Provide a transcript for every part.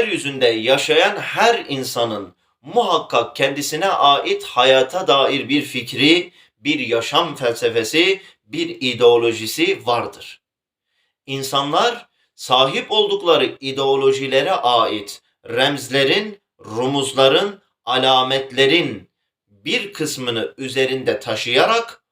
yeryüzünde yaşayan her insanın muhakkak kendisine ait hayata dair bir fikri, bir yaşam felsefesi, bir ideolojisi vardır. İnsanlar sahip oldukları ideolojilere ait remzlerin, rumuzların, alametlerin bir kısmını üzerinde taşıyarak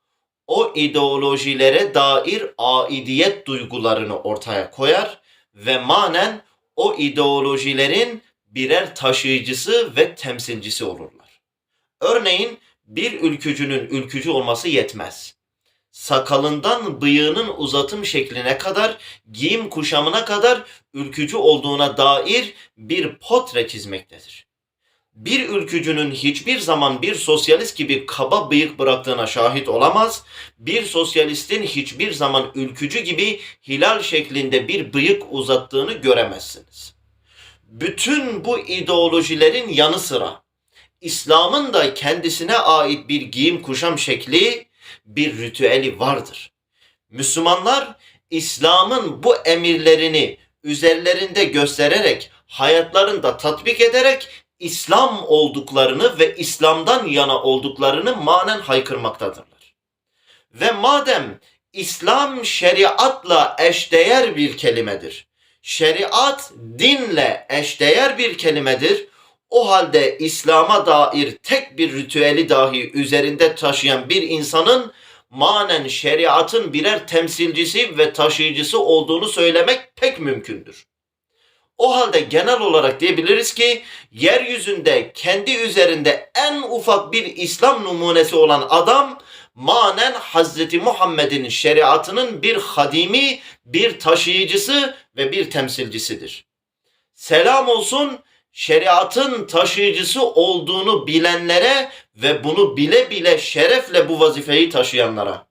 o ideolojilere dair aidiyet duygularını ortaya koyar ve manen o ideolojilerin birer taşıyıcısı ve temsilcisi olurlar. Örneğin bir ülkücünün ülkücü olması yetmez. Sakalından bıyığının uzatım şekline kadar, giyim kuşamına kadar ülkücü olduğuna dair bir potre çizmektedir. Bir ülkücünün hiçbir zaman bir sosyalist gibi kaba bıyık bıraktığına şahit olamaz. Bir sosyalistin hiçbir zaman ülkücü gibi hilal şeklinde bir bıyık uzattığını göremezsiniz. Bütün bu ideolojilerin yanı sıra İslam'ın da kendisine ait bir giyim kuşam şekli, bir ritüeli vardır. Müslümanlar İslam'ın bu emirlerini üzerlerinde göstererek, hayatlarında tatbik ederek İslam olduklarını ve İslam'dan yana olduklarını manen haykırmaktadırlar. Ve madem İslam şeriatla eşdeğer bir kelimedir. Şeriat dinle eşdeğer bir kelimedir. O halde İslam'a dair tek bir ritüeli dahi üzerinde taşıyan bir insanın manen şeriatın birer temsilcisi ve taşıyıcısı olduğunu söylemek pek mümkündür. O halde genel olarak diyebiliriz ki yeryüzünde kendi üzerinde en ufak bir İslam numunesi olan adam manen Hazreti Muhammed'in şeriatının bir hadimi, bir taşıyıcısı ve bir temsilcisidir. Selam olsun şeriatın taşıyıcısı olduğunu bilenlere ve bunu bile bile şerefle bu vazifeyi taşıyanlara.